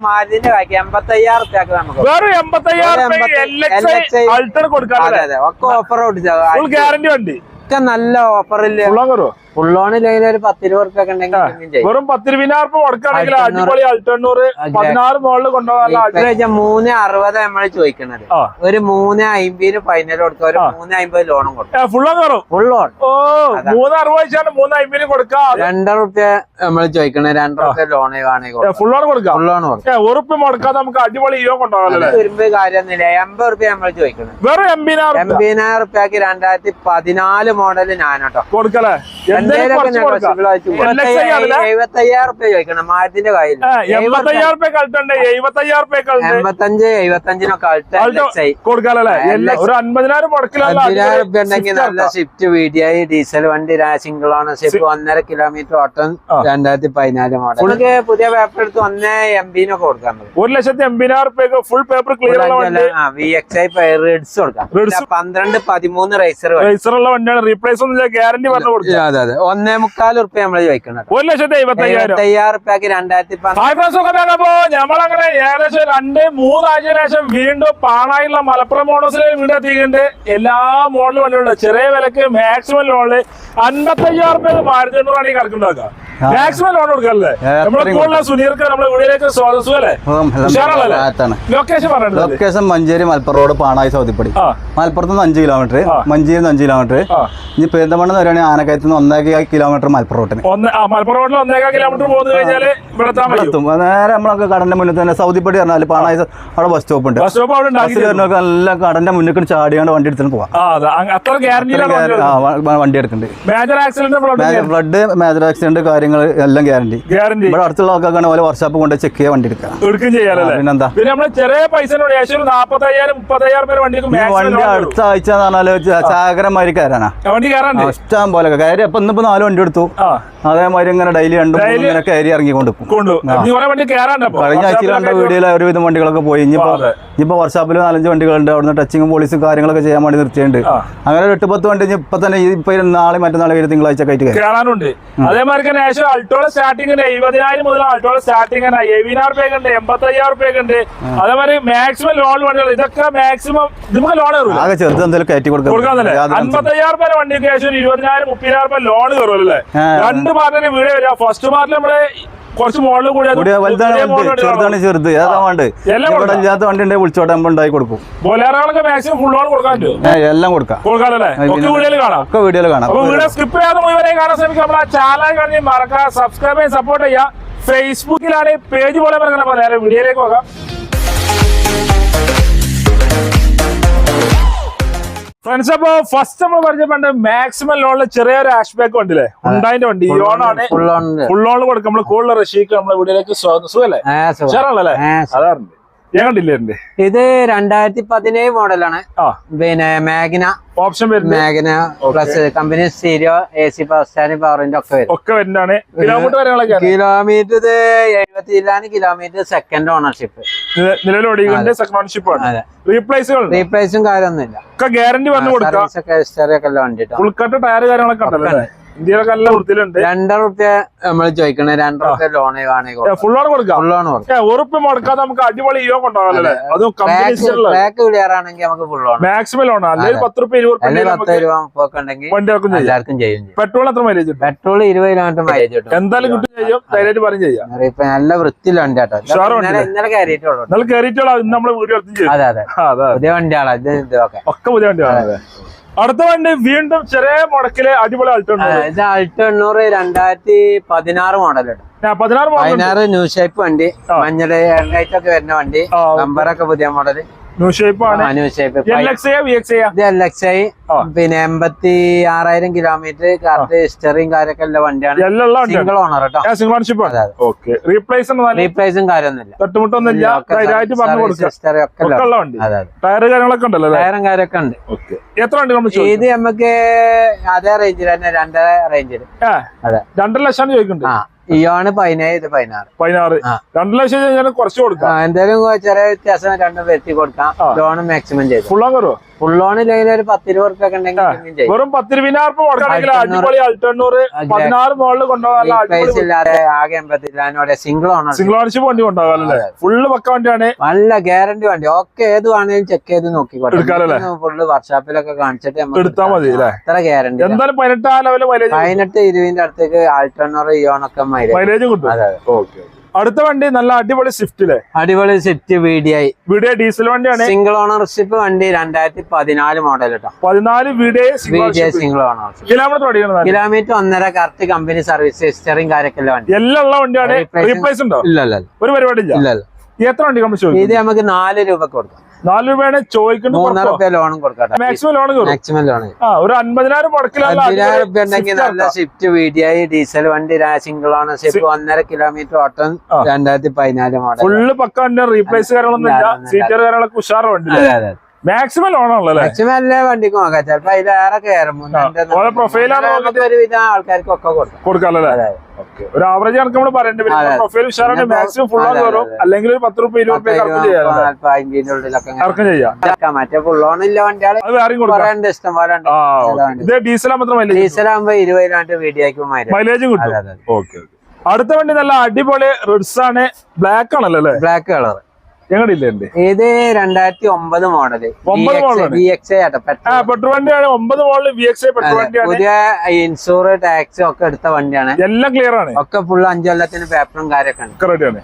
മാരുതിന്റെ ബാക്കി എൺപത്തി അയ്യായിരം റുപ്യക്ക് നമുക്ക്. വേറെ എൺപത്തി- എക്സ് അൾട്ടർ കൊടുക്കാം ഓഫർ ഫുൾ ഗ്യാരണ്ടി വണ്ടി. ഒക്കെ നല്ല ഓഫറിൽ. ഫുള്ളോണില്ലെങ്കിൽ ഒരു പത്തിരുപത് ഉണ്ടെങ്കിൽ. വെറും പത്തിരുപതിനായിരം അൾട്ടണ്ണൂറ്. അടിപൊളി അൾട്ടണ്ണൂറ്. പതിനാറ് കൊണ്ടുപോകാൻ മൂന്ന് അറുപത് നമ്മൾ ചോദിക്കണത്. ഒരു മൂന്ന് അമ്പതിന് ഫൈനൽ കൊടുക്കുക ഒരു. മൂന്ന് അമ്പത് ലോണും കൊടുക്കും. ഫുൾ ലോൺ ഓ മൂന്ന് അറുപത് വെച്ചാണ് മൂന്ന് അമ്പതിന് കൊടുക്കാം. രണ്ടര റുപ്യ നമ്മൾ ചോദിക്കണേ രണ്ടര റുപ്യ ലോൺ വേണമെങ്കിൽ ഫുള്ളാണ് കൊടുക്കാം? കൊടുക്കും. ഏ, ഉറുപ്പ് മുടക്കാതെ നമുക്ക് അടിപൊളി ഇയോ കൊണ്ടുപോകാമല്ലേ വരുമ്പോ കാര്യമൊന്നുമില്ല. എൺപത് റുപ്യ നമ്മൾ ചോദിക്കണം വെറും എൺപതിനായിരം എൺപതിനായിരം റുപ്യക്ക് രണ്ടായിരത്തി പതിനാല് മോഡൽ ഞാനോട്ടോ. കൊടുക്കലേ റുപ്യ ചോദിക്കണം കയ്യിൽ റുപ്യ റുപ്യ എൺപത്തഞ്ച് എഴുപത്തഞ്ചിനൊക്കെ റുപ്യ ഉണ്ടെങ്കിൽ നല്ല സ്വിഫ്റ്റ് ഡീസൽ വണ്ടി സിംഗിൾ ഓണർഷിപ്പ് ഒന്നര കിലോമീറ്റർ ഓട്ടം. രണ്ടായിരത്തി പതിനാല് മോഡൽ നമുക്ക് പുതിയ പേപ്പർ എടുത്ത് ഒന്നേ എം ബിനൊക്കെ കൊടുക്കാൻ ഒരു ലക്ഷത്തി എൺപതിനായിരം റുപ്യക്ക് full paper clear V X I Reds കൊടുക്കാം. പന്ത്രണ്ട് പതിമൂന്ന് റൈസർ റേസർ ഉള്ള വണ്ടിയാണ് റീപ്ലേസ് ഒന്നും ഗ്യാരണ്ടി പറഞ്ഞു കൊടുക്കും അതെ അതെ. ഒന്നേ മുക്കാൽ റുപ്യ നമ്മൾ ചോദിക്കണം ഒരു ലക്ഷത്തി എഴുപത്തയ്യായിരം എഴുപത്തി അയ്യായിരം റുപ്യക്ക് രണ്ടായിരത്തി അപ്പോ. നമ്മളങ്ങനെ ഏകദേശം രണ്ട് മൂന്നാഴ്ച ശേഷം വീണ്ടും പാണായുള്ള മലപ്പുറം മോഡൽസിലെ വീണ്ടും എത്തിയിട്ടുണ്ട്. എല്ലാ മോഡലും വണ്ടിയുണ്ട് ചെറിയ വിലക്ക് മാക്സിമം ലോണിൽ അൻപത്തയ്യായിരം റുപ്യ മാരുതി എണ്ണൂറാണ് ഈ കറക്കുണ്ടാക്കുക മാക്സിമം ലോൺ കൊടുക്കല്ലേ നമ്മളെ കൂടുതൽ സുനീർക്ക് നമ്മുടെ വീടിലേക്ക് സ്വാഗതം അല്ലേ? ഉഷാറല്ലേ? Location Manjeri Malappuram road Panayi Saudippadi. മലപ്പുറത്ത് നിന്ന് അഞ്ച് കിലോമീറ്റർ മഞ്ചേരി നിന്ന് അഞ്ച് കിലോമീറ്റർ ഇനി പെരിന്തമണ്ണ വരികയാണെങ്കിൽ ആനക്കയത്ത് നിന്ന് ഒന്നര കിലോമീറ്റർ മലപ്പുറം റോട്ടിന്. ഒന്ന് ആ മലപ്പുറം റോഡിൽ ഒന്നേകാൽ കിലോമീറ്റർ പോകുന്ന കഴിഞ്ഞാൽ ഇവിടെ എത്താൻ പറ്റും. എത്തും. നേരെ നമ്മളൊക്കെ കടന്റെ മുന്നിൽ തന്നെ സൗദിപ്പടി പറഞ്ഞാൽ പാണായി അവിടെ ബസ് സ്റ്റോപ്പ് ഉണ്ട്. ബസ് സ്റ്റോപ്പ് അവിടെ ഉണ്ടാക്കി നല്ല കടന്റെ മുന്നിൽ ചാടിയാണ് വണ്ടി എടുത്തിട്ട് പോവാം. വണ്ടി എടുക്കുന്നുണ്ട്. Major accident flood major accident കാര്യങ്ങൾ എല്ലാം ഗ്യാരണ്ടി ഗ്യാരണ്ടി ഇവിടെ അടുത്തുള്ള ആൾക്കാർക്കാണ് ഓരോ വർഷോപ്പ് കൊണ്ട് ചെക്ക് ചെയ്യാൻ വണ്ടി എടുക്കാം എടുക്കും ചെയ്യാലല്ലേ പിന്നെന്താ? പിന്നെ നമ്മൾ ചെറിയ പൈസ നാപ്പത്തയ്യായിരം മുപ്പത്തയ്യായിരം വണ്ടിക്ക് ഈ വണ്ടി അടുത്ത ആഴ്ച എന്ന് കയറാനാ. വണ്ടി കയറാണ്ട് ഇഷ്ടം പോലെ കയറി അപ്പൊ ഇന്നിപ്പോ നാല് വണ്ടി എടുത്തു. അതേമാതിരി ഇങ്ങനെ ഡെയിലി രണ്ടും ഇങ്ങനെ കയറി ഇറങ്ങിക്കൊണ്ട് കൊണ്ടുപോകും വണ്ടി കഴിഞ്ഞ ആഴ്ച കണ്ട വീഡിയോയിൽ ഒരുവിധം വണ്ടികളൊക്കെ പോയി. ഇനിയിപ്പോ. ഇനിയിപ്പോ വർഷോപ്പിൽ നാലഞ്ച് വണ്ടികളുണ്ട്. അവിടുന്ന് ടച്ചിങ്ങും പോളിസും കാര്യങ്ങളൊക്കെ ചെയ്യാൻ വേണ്ടി നിർത്തിയിട്ടുണ്ട്. അങ്ങനെ ഒരു എട്ട് പത്ത് വണ്ടി ഇപ്പൊ തന്നെ ഇപ്പൊ നാളെ മറ്റന്നാളെ തിങ്കളാഴ്ച കയറ്റി കയറി. കയറാനുണ്ട്. അതേമാതിരി ഏകദേശം അൾട്ടോള സ്റ്റാർട്ടിംഗ് ഉണ്ട്. എഴുപതിനായിരം മുതൽ അൾട്ടോള സ്റ്റാർട്ടിംഗ് ഉണ്ട് എഴുപതിനായിരം പേക്ക് ഉണ്ട്? എൺപത്തി അയ്യായിരം പേക്ക് ഉണ്ട്. അതേമാതിരി മാക്സിമം ലോൺ വണ്ടികൾ. ഇതൊക്കെ മാക്സിമം നമുക്ക് ലോൺ കയറും ആകെ ചെറുത് എന്തെങ്കിലും കയറ്റി ടെൻഷനും അൻപത്തയ്യായിരം രൂപ വണ്ടിക്ക് ശേഷം ഇരുപതിനായിരം മുപ്പതിനായിരം രൂപ ലോൺ കയറുമല്ലേ അല്ലേ? രണ്ട് പാർട്ടിന് വീട് വരിക. ഫസ്റ്റ് പാർട്ടിൽ നമ്മൾ കുറച്ച് മോളിൽ കൂടി കൂടിയ വലുതാണ് വലുത് ചെറുതാണ് ചെറുത്. ഏതാ വേണ്ട എല്ലാം ഇവിടെ കൊടുക്കാം. ഇല്ലാത്ത വണ്ടി ഉണ്ടെങ്കിൽ വിളിച്ചോട്ടെ നമ്മൾ ഉണ്ടാക്കി കൊടുക്കും. ബൊലേറോകളൊക്കെ മാക്സിമം ഫുൾ ലോൺ കൊടുക്കാൻ പറ്റുമോ? ഏ, എല്ലാം കൊടുക്കാം. കൊടുക്കാനല്ലേ ഒക്കെ വീഡിയോയിൽ കാണാം. ഒക്കെ വീഡിയോയിൽ കാണാം. അപ്പൊ വീഡിയോ സ്കിപ്പ് ചെയ്യാതെ മുഴുവനെ കാണാൻ ശ്രമിക്കുക. നമ്മളെ ചാനൽ കഴിഞ്ഞ് മറക്കുക സബ്സ്ക്രൈബ് ചെയ്യാൻ സപ്പോർട്ട് ചെയ്യുക. ഫേസ്ബുക്കിലാണ് പേജ് പോലെ പറഞ്ഞാൽ വീഡിയോയിലേക്ക് പോകാം. ഫ്രണ്ട്സ് അപ്പൊ ഫസ്റ്റ് നമ്മൾ പണ്ട് മാക്സിമം ലോണിൽ ചെറിയൊരു ആഷ് ബാക്ക് വണ്ടില്ലേ ഉണ്ടായിന്റെ വണ്ടി ലോണാണ് ഫുൾ ലോൺ കൊടുക്കും നമ്മൾ കൂടുതൽ റഷീക്ക് നമ്മളെ വീഡിയോയിലേക്ക് സ്വാഗതം. സുഖല്ലേ? ഉഷാറാണല്ലേ അതാറുണ്ട് ഞാൻ കണ്ടില്ലേ ഇത് രണ്ടായിരത്തി പതിനേഴ് മോഡലാണ് പിന്നെ മാഗ്ന ഓപ്ഷൻ വരുന്നത്? Magna plus company stereo A C power steering പവറിന്റെ ഒക്കെ വരും. ഒക്കെ വരുന്നതാണ്. കിലോമീറ്റർ കിലോമീറ്റർ ഇത് കിലോമീറ്റർ സെക്കൻഡ് ഓണർഷിപ്പ് നിലവിൽ സെക്കൻഡ് ഓണർഷിപ്പ് ആണ്. റീപ്ലേസുകൾ റീപ്ലേസും കാര്യമൊന്നുമില്ല. ഒക്കെ ഗ്യാരണ്ടി വന്നു കൊടുക്കാം. ഫുൾ കട്ട് ടയർ കാര്യങ്ങളൊക്കെ ഉണ്ടല്ലോ ഇന്ത്യയിലൊക്കെ നല്ല വൃത്തിയിലുണ്ട്. രണ്ടര റുപ്യ നമ്മൾ ചോദിക്കണേ രണ്ടര റുപ്യ ലോൺ വേണമെങ്കിൽ ഫുൾ കൊടുക്കാം. ഫുൾ ലോൺ കൊടുക്കും. ഉറുപ്പ് മുടക്കാതെ നമുക്ക് അടിപൊളി ഇയോ കൊണ്ടുപോകാല്ലേ അതും. ബാക്ക് നമുക്ക് ഫുൾ ലോൺ മാക്സിമം ലോൺ അല്ലെങ്കിൽ പത്ത് റുപ്യ ഇരുപത് അല്ലെങ്കിൽ റുപ്യ പത്ത് രൂപ മുപ്പൊക്കെ ഉണ്ടെങ്കിൽ വണ്ടി ചെയ്യാം. എല്ലാവർക്കും ചെയ്യും. പെട്രോൾ എത്ര മൈലേജ് പെട്രോൾ ഇരുപത് കിലോമീറ്റർ മൈലേജ് കിട്ടും. എന്തായാലും കിട്ടും ചെയ്യും. ധൈര്യമായിട്ട് പറയും ചെയ്യാം. ഇപ്പൊ നല്ല കേട്ടോ. ഉഷാറ് ഇന്നലെ കയറിയിട്ടുള്ളൂ ഇന്ന് നമ്മൾ അതെ അതെ. പുതിയ വണ്ടിയാണ് ഇത് ഇതൊക്കെ ഒക്കെ. പുതിയ വണ്ടിയാണ് അടുത്ത വണ്ടി വീണ്ടും ചെറിയ മുടക്കിൽ അടിപൊളി അൾട്ടോ ഇത് അൾട്ടോ എണ്ണൂറ് രണ്ടായിരത്തി പതിനാറ് മോഡൽ പതിനാറ് പതിനാറ് ന്യൂ ഷേപ്പ് വണ്ടി ആ. മഞ്ഞൾ ലൈറ്റ് ഒക്കെ വരുന്ന വണ്ടി നമ്പറൊക്കെ പുതിയ മോഡൽ പിന്നെ എൺപത്തി ആറായിരം കിലോമീറ്റർ കറക്റ്റ് ഹിസ്റ്ററിയും കാര്യമൊക്കെ ഉള്ള വണ്ടിയാണ്. സിംഗിൾ ഓണർ കേട്ടോ സിംഗിൾ. ഓക്കെ റീപ്ലേസ് ടയറും കാര്യമൊക്കെ ഉണ്ട്. ഇത് നമുക്ക് അതേ റേഞ്ചിൽ തന്നെ രണ്ടര റേഞ്ചിൽ അതെ. രണ്ടര ലക്ഷം ചോദിക്കുന്നുണ്ട് ഇയോണ് പതിനേഴ് ഇത് പതിനാറ്. പതിനാറ്. രണ്ടു ലക്ഷം കുറച്ച് കൊടുക്കാം. എന്തായാലും ചെറിയ വ്യത്യാസം രണ്ടും വരുത്തി കൊടുക്കാം. ലോണ് മാക്സിമം ചെയ്തു. ഫുള്ളാൻ കയറുമോ ഒരു പത്ത് ഇരുപത് ഉറുപ്പ്യ ഒക്കെ ഉണ്ടെങ്കിൽ പിന്നെയും ചെയ്യും. വെറും പത്തിരുപതിനായിരം. അടിപൊളി അൾട്ടണ്ണൂറ് പതിനാറ് മോളിൽ കൊണ്ടുപോകാൻ എൺപത്തില്ലാതെ സിംഗിൾ ഓണർ സിംഗിൾ ഓണർഷിപ്പ് വണ്ടി ഫുള്ള് പക്ക വണ്ടിയാണ്. നല്ല ഗ്യാരണ്ടി വണ്ടി. ഒക്കെ ഏത് വേണേലും ചെക്ക് ചെയ്ത് നോക്കി നോക്കിക്കോട്ടെ ഫുള്ള് വർക്ക്ഷോപ്പിലൊക്കെ കാണിച്ചിട്ട് എടുത്താൽ എടുത്താ മതി അത്ര ഗ്യാരണ്ടി എന്തായാലും പതിനെട്ട് ആ ലെവൽ പതിനെട്ട് ഇരുപതിന്റെ അടുത്തേക്ക് ആൾട്ടോണർ ഇയോണൊക്കെ മൈലേജ് കിട്ടും. അതെ. ഓക്കെ അടുത്ത വണ്ടി നല്ല അടിപൊളി സ്വിഫ്റ്റിലെ അടിപൊളി Swift V D I video diesel വണ്ടിയാണ്. സിംഗിൾ ഓണർഷിപ്പ് വണ്ടി രണ്ടായിരത്തി പതിനാല് മോഡൽ കേട്ടോ പതിനാല് വീഡിയോ സിംഗിൾ ഓണർഷിപ്പ് കിലോമീറ്റർ ഓടിക്കുന്നത് കിലോമീറ്റർ ഒന്നര കറക്റ്റ് കമ്പനി സർവീസ് ഹിസ്റ്ററിയും കാര്യമൊക്കെ വണ്ടി. എല്ലാം ഉള്ള വണ്ടിയാണ്. റീപ്ലേസ് ഉണ്ടോ? ഇല്ല ഒരു പരിപാടി ഇല്ല. ഇല്ല എത്ര വണ്ടി കമ്പനി ഇത് നമുക്ക് നാല് രൂപ കൊടുക്കാം. നാല് രൂപയാണ് ചോദിക്കുന്നത് ലോണും മാക്സിമം ലോൺ മാക്സിമം ലോൺ ആ ഒരു അൻപതിനായിരം നല്ല ഷിഫ്റ്റ് ഡീസൽ വണ്ടി സിംഗിൾ ആണ് ഓണർഷിപ്പ് ഒന്നര കിലോമീറ്റർ ഓട്ടം. രണ്ടായിരത്തി പതിനാല് മോഡൽ ഫുള്ള് പക്ക റീപ്ലേസ് കാര്യങ്ങളൊന്നും ഇല്ല ഇല്ല, സീറ്റർ കാര്യങ്ങളൊക്കെ ഉഷാറ് അതെ അതെ. മാക്സിമം ലോൺ ആണല്ലോ അല്ലേ? മാക്സിമം എല്ലാ വണ്ടിക്കും നോക്കാം ചിലപ്പോ അതിലേറെ കയറും. ഓരോ profile ആണ് നോക്കുന്നത്. ഒരുവിധം ആൾക്കാർക്കൊക്കെ കൊടുക്കാം. കൊടുക്കാമല്ലോ ഒരു ആവറേജ് കണക്ക് നമ്മൾ പറയേണ്ടി. വരും പ്രൊഫൈൽ ഉഷാറാണ് മാക്സിമം ഫുൾ ആണ് കയറും അല്ലെങ്കിൽ ഒരു പത്ത് റുപ്യ ഇരുപത് ചെയ്യാം ഇറക്കം ചെയ്യാം. മറ്റേ ഫുള്ളോണില്ല വണ്ടികൾ. അത് വേറെയും കൊടുക്കാം. ഇഷ്ടം പോലെ. ഇത് ഡീസൽ മാത്രം ഡീസൽ ആകുമ്പോ ഇരുപതിനായിട്ട് വീഡിയോക്കും മൈലേജ്. കിട്ടും. ഓക്കെ അടുത്ത വണ്ടി നല്ല അടിപൊളി റിഡ്സ് ആണ്. ബ്ലാക്ക് ആണല്ലോ ബ്ലാക്ക് കളർ ഞങ്ങളില്ലേ ഇത് രണ്ടായിരത്തി ഒമ്പത് മോഡൽ ഒമ്പത് model ആണ്. B X auto petrol. Petrol വണ്ടിയാണ്. ഒമ്പത് മോളിൽ വി എക്സ് പെട്രോൾ വണ്ടിയാണ്. പുതിയ ഇൻഷൂർ ടാക്സ് ഒക്കെ എടുത്ത വണ്ടിയാണ്. എല്ലാം ക്ലിയർ ആണ്. ഒക്കെ ഫുൾ അഞ്ചു കൊല്ലത്തിന് പേപ്പറും കാര്യമൊക്കെ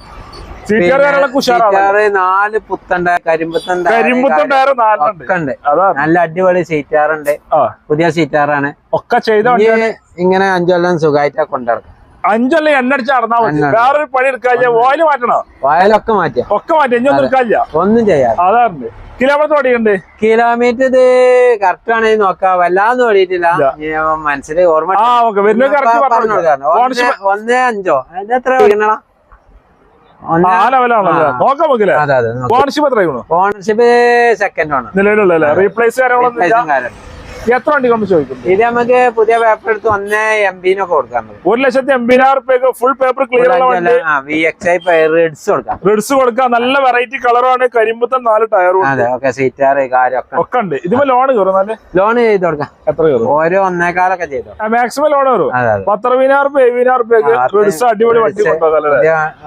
നാല് പുത്തണ്ട കരിമ്പുത്തണ്ട കരിമ്പുത്തം ടയർ നാലുണ്ട്. ഒക്കെ ഉണ്ട് നല്ല അടിപൊളി സീറ്റാറുണ്ട് പുതിയ സീറ്റാറാണ് ഒക്കെ ചെയ്ത ഇങ്ങനെ അഞ്ചു കൊല്ലം സുഖമായിട്ടാ അഞ്ചല്ല എണ്ണടിച്ച് നടന്നാ മതി. എണ്ണ. വേറൊരു പണി എടുക്കാ ഓയിൽ മാറ്റണോ? വയലൊക്കെ മാറ്റിയ ഒക്കെ മാറ്റി. ഇനിയൊന്നും എടുക്കാല്ല ഒന്നും ചെയ്യാ അതാണ് കിലോമീറ്റർ ഓടിയുണ്ട് കിലോമീറ്റർ ഇത് കറക്റ്റ് ആണെങ്കിൽ നോക്കാം. വല്ലാതെ ഓടിയിട്ടില്ല. ഇനി മനസ്സിൽ ഓർമ്മ. ഒന്ന് ഒന്നേ അഞ്ചോ? എത്ര ഓടിക്കണടാ? ഒന്ന് ഓണർഷിപ്പ് എത്ര ആയിക്കണു ഓണർഷിപ്പ് സെക്കൻഡ് ആണ്. റീപ്ലേസ് കാര്യങ്ങളൊന്നും. എത്ര വണ്ടി കൊണ്ട് ചോദിക്കും ഇത് നമുക്ക് പുതിയ പേപ്പർ എടുത്ത് ഒന്ന് എം ബിനൊക്കെ കൊടുക്കാം ഒരു ലക്ഷത്തി എൺപതിനായിരം റുപ്യക്ക് ഫുൾ പേപ്പർ ക്ലിയർ റെഡ്സ് കൊടുക്കാം. റെഡ്സ് കൊടുക്കാം. നല്ല വെറൈറ്റി കളറാണ് കരിമ്പത്തൻ നാല് ടയറും അതെ സീറ്റാറ് കാര്യമൊക്കെ. ഒക്കെ ഉണ്ട്. ഇതിപ്പോ ലോൺ കയറും നല്ല ലോൺ ചെയ്ത് കൊടുക്കാം. എത്ര കയറും? ഓരോ ഒന്നേക്കാലൊക്കെ ചെയ്തു മാക്സിമം ലോൺ കയറും. പത്തറുപതിനായിരം റുപ്യ എഴുപതിനായിരം റുപ്യക്ക് റെഡ്സ് അടിപൊളി വണ്ടി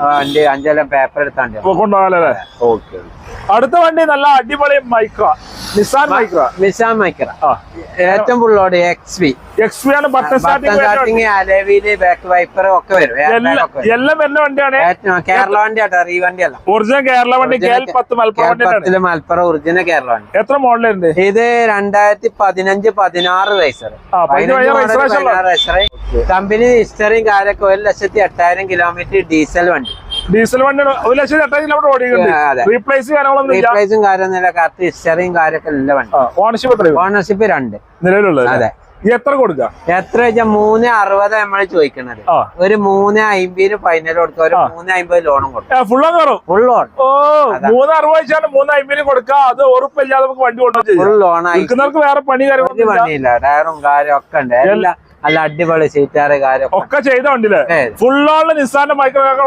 വണ്ടി അഞ്ചെല്ലാം പേപ്പർ എടുത്താണ്ട് കൊണ്ടുപോകാല്ലേ ഓക്കെ അടുത്ത വണ്ടി നല്ല അടിപൊളി Micra Nissan Micra Nissan Micra ആ. ഏറ്റവും ഫുള്ളോട് എക്സ് വി എക്സ് വി ആണ് ബട്ടൺ സ്റ്റാർട്ടിംഗ് അലവിൽ ബാക്ക് വൈപ്പർ ഒക്കെ വരും. എല്ലാം വരുന്ന വണ്ടിയാണ്. കേരള വണ്ടി ആട്ടോ റീ വണ്ടി അല്ല. ഒറിജിനൽ കേരള വണ്ടി പത്ത് മലപ്പുറം മലപ്പുറം ഒറിജിനൽ കേരള വണ്ടി. എത്ര മോഡലുണ്ട് ഇത് രണ്ടായിരത്തി പതിനഞ്ച് പതിനാറ് റൈസർ കമ്പനി ഹിസ്റ്ററിയും കാര്യമൊക്കെ ഒരു ലക്ഷത്തി എട്ടായിരം കിലോമീറ്റർ ഡീസൽ വണ്ടി. ഡീസൽ വണ്ടിയാണ് ഒരു ലക്ഷത്തി എട്ടായിരം കിലോമീറ്റർ ഓടിക്കുന്നുണ്ട് റീപ്ലേസ് കാര്യങ്ങളൊന്നും റീപ്ലേസും കാര്യമൊന്നുമില്ല. കറക്റ്റ് ഹിസ്റ്ററിയും കാര്യമൊക്കെ ഇല്ല വണ്ടി. ഓണർഷിപ്പ് എത്ര ഓണർഷിപ്പ് രണ്ട്. നിലവിലുള്ളത് അതെ. എത്ര കൊടുക്കാം? എത്ര വെച്ചാൽ മൂന്ന് അറുപത് നമ്മൾ ചോദിക്കണത്. ഒരു മൂന്ന് അമ്പതിന് ഫൈനൽ കൊടുക്കുക ഒരു മൂന്ന് അമ്പത് ലോണും കൊടുക്കും. ഫുൾ ലോൺ ഫുൾ ലോൺ ഓ മൂന്ന് അറുപത് വെച്ചാൽ മൂന്ന് അമ്പതിന് കൊടുക്കാം. അത് ഉറപ്പില്ലാതെ നമുക്ക് വണ്ടി കൊണ്ടുപോകും ഫുൾ ലോൺ ആയിരിക്കുന്നവർക്ക് വേറെ പണി കാര്യം കാര്യങ്ങളൊന്നും. പണിയില്ല. ടയറും കാര്യം ഒക്കെ ഉണ്ട്. എല്ലാം നല്ല അടിപൊളി സീറ്റാറ് കാര്യം ഒക്കെ ചെയ്ത വണ്ടിയില്ലേ നിസ്സാന്റെ നിസാന്റെ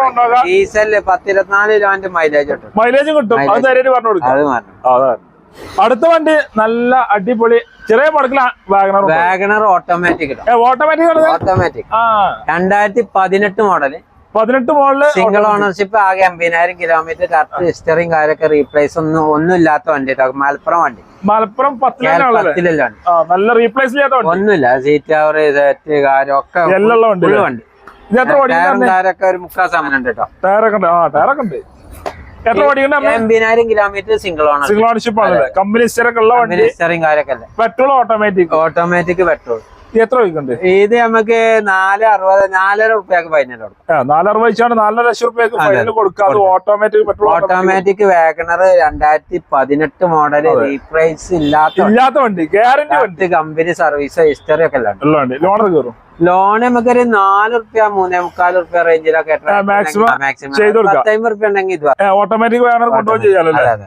ഉണ്ടാകാം ഡീസലിൽ പത്തിരുപത്തിനാല് കിലോന്റെ മൈലേജ് കിട്ടും. മൈലേജും കിട്ടും. അത് നേരിട്ട് പറഞ്ഞു കൊടുക്കാം. അത് മാറ്റം ആ, അടുത്ത വണ്ടി നല്ല അടിപൊളി ചെറിയ WagonR WagonR automatic automatic automatic രണ്ടായിരത്തി പതിനെട്ട് മോഡൽ പതിനെട്ട് മോളിൽ സിംഗിൾ ഓണർഷിപ്പ് ആകെ അമ്പതിനായിരം കിലോമീറ്റർ കറക്റ്റ് ഹിസ്റ്ററിയും കാര്യമൊക്കെ റീപ്ലേസ് ഒന്നും ഒന്നും ഇല്ലാത്ത വണ്ടി. മലപ്പുറം വണ്ടി. മലപ്പുറം പത്തിലല്ല നല്ല റീപ്ലേസ് ചെയ്യാത്ത ഒന്നുമില്ല. സീറ്റ് അവർ സെറ്റ് കാര്യം ഒക്കെ വണ്ടി കാര്യമൊക്കെ ഒരു മുക്കാൽ സമയം ഉണ്ട് കേട്ടോ. ടയറൊക്കെ ഉണ്ട്. ആ ടയറൊക്കെ ഉണ്ട്. എൺപതിനായിരം kilometre single owner single ownership ആണല്ലേ? കമ്പനി ഉള്ള വണ്ടി. ഹിസ്റ്ററിയും കാര്യമൊക്കെ പെട്രോൾ ഓട്ടോമാറ്റിക് ഓട്ടോമാറ്റിക് പെട്രോൾ എത്ര വയ്ക്കുന്നുണ്ട് ഇത് നമുക്ക് നാല് അറുപത് നാലര റുപ്യക്ക് ഫൈനൽ കൊടുക്കും. നാലറുപത് വെച്ചാണ് നാലര ലക്ഷം റുപ്യക്ക്. ഫൈനൽ കൊടുക്കുക. അത് ഓട്ടോമാറ്റിക് പെട്രോൾ ഓട്ടോമാറ്റിക് വാഗണർ രണ്ടായിരത്തി പതിനെട്ട് മോഡൽ റീപ്രൈസ് ഇല്ലാത്ത ഇല്ലാത്ത വണ്ടി ഗ്യാരണ്ടി വണ്ടി. കമ്പനി സർവീസ് ഹിസ്റ്ററി ഒക്കെ വണ്ടി. ലോണർ കയറും. ലോൺ നമുക്കൊരു നാല് റുപ്യ മൂന്നേ മുക്കാൽ റുപ്യ റേഞ്ചിലൊക്കെ കൊടുക്കാം. പത്തമ്പത് റുപ്യ ഉണ്ടെങ്കിൽ ഇത് ഓട്ടോമാറ്റിക് വേണം കൊണ്ടുപോയി.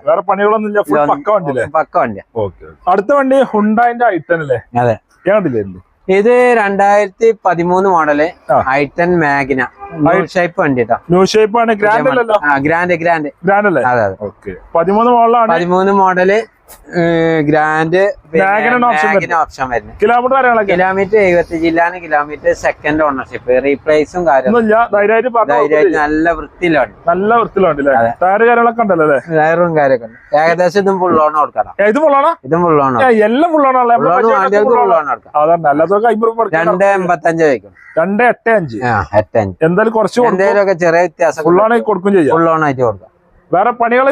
വേറെ പണികളൊന്നും ഇല്ല പക്ക വണ്ടി പക്ക ഓക്കെ അടുത്ത വണ്ടി ഹുണ്ടായിന്റെ ഐറ്റൻ അല്ലേ? അതെ. ഞാൻ കണ്ടില്ലേ എന്ത് ഇത് രണ്ടായിരത്തി പതിമൂന്ന് model I I ten Magna shape വണ്ടി കേട്ടോ ന്യൂ ഷേപ്പ് ആണ്. ഗ്രാൻഡ് ഗ്രാൻഡ് ഗ്രാൻഡ് ഗ്രാൻഡ് അല്ലേ? അതെ അതെ. ഓക്കെ പതിമൂന്ന് മോഡലാണ്. പതിമൂന്ന് മോഡൽ ഗ്രാൻഡ്. ഓപ്ഷൻ വരുന്നത് കിലോമീറ്റർ കിലോമീറ്റർ എഴുപത്തി ജില്ലാണ് കിലോമീറ്റർ സെക്കൻഡ് ഓണർഷിപ്പ് റീപ്ലേസും നല്ല വൃത്തിയിലാണ് നല്ല വൃത്തിയിലുണ്ട്. ടയറ് കാര്യമൊക്കെ ഉണ്ട്. ഏകദേശം ഇതും ഫുൾ ഓൺ കൊടുക്കണം. ഇത് ഫുള്ളാണോ ഇതും ഫുൾ ഓൺ എല്ലാം ഫുൾ ഓൺ വണ്ടികൾക്ക് ഫുൾ ഓൺ കൊടുക്കാം. അതാണ് അല്ലാത്തൊക്കെ അയ്യൂറ് രണ്ട് എൺപത്തഞ്ച് വയ്ക്കും. രണ്ട് എട്ട് അഞ്ച്. ആ എട്ടഞ്ച് എന്തായാലും കുറച്ച് എന്തെങ്കിലും ഒക്കെ ചെറിയ വ്യത്യാസം ഫുള്ളാണെങ്കിൽ കൊടുക്കും. ചെയ്യാം. ഫുൾ ഓൺ ആയിട്ട് കൊടുക്കാം. വേറെ പണികൾ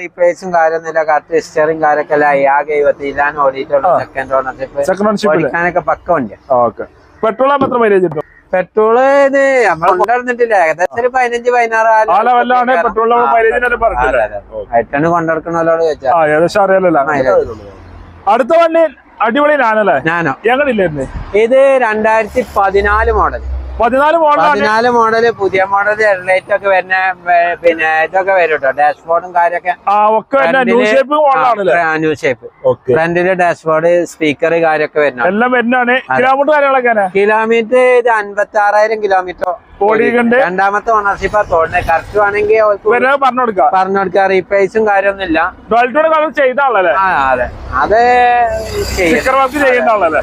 റീപ്ലേസും കാര്യമൊന്നുമില്ല. കറക്റ്റ് സ്റ്റെറിങ് കാര്യമൊക്കെ അല്ല. ആകെ എഴുപത്തി ജില്ലാണ് ഓടിയിട്ടുള്ള സെക്കൻഡ് ഓണർഷിപ്പ് സെക്കൻഡ് ഓൺഷിപ്പ് ഓടിക്കാനൊക്കെ പക്ക വണ്ടിയാണ് ഓക്കെ. പെട്രോൾ മാത്രം എത്ര മൈലേജ് കിട്ടും? പെട്രോൾ ഇത് നമ്മൾ കൊണ്ടുവന്നിട്ടില്ല. ഏകദേശം ഒരു പതിനഞ്ച് പതിനാറ് ആ ആല പെട്രോൾ ആ, മൈലേജിനെ പറഞ്ഞില്ലേ അതെ, അതെ. ആയിട്ടാണ് കൊണ്ടുനടക്കണോലോട് ചോദിച്ചാ. ആ ഏകദേശം അറിയാലോ mileage. അടുത്ത വണ്ടി അടിപൊളി ഞാനല്ലേ ഞാനോ ഞങ്ങളില്ലായിരുന്നു ഇത് രണ്ടായിരത്തി പതിനാല് മോഡൽ പതിനാല് മോഡൽ പതിനാല് മോഡൽ പുതിയ മോഡൽ ഹെഡ്ലൈറ്റ് ഒക്കെ വരുന്ന പിന്നെ ഇതൊക്കെ വരും കേട്ടോ. ഡാഷ്ബോർഡും കാര്യമൊക്കെ ന്യൂ ഷേപ്പ് ഫ്രണ്ടിൽ ഡാഷ്ബോർഡ് സ്പീക്കർ കാര്യമൊക്കെ വരുന്ന എല്ലാം വരുന്നതാണ്. കിലോമീറ്റർ കാര്യങ്ങളൊക്കെ കിലോമീറ്റർ ഇത് അൻപത്തി ആറായിരം കിലോമീറ്റർ ഓടിയിട്ടുണ്ട്. രണ്ടാമത്തെ ഓണർഷിപ്പ് തോന്നുന്നത് കറക്റ്റ് ആണെങ്കിൽ പറഞ്ഞു കൊടുക്കാം. പറഞ്ഞു റീപ്ലേസും കാര്യമൊന്നുമില്ല. ചെയ്ത ആളല്ലേ? അതെ. അത് ചെയ്യേണ്ട ആളല്ലേ?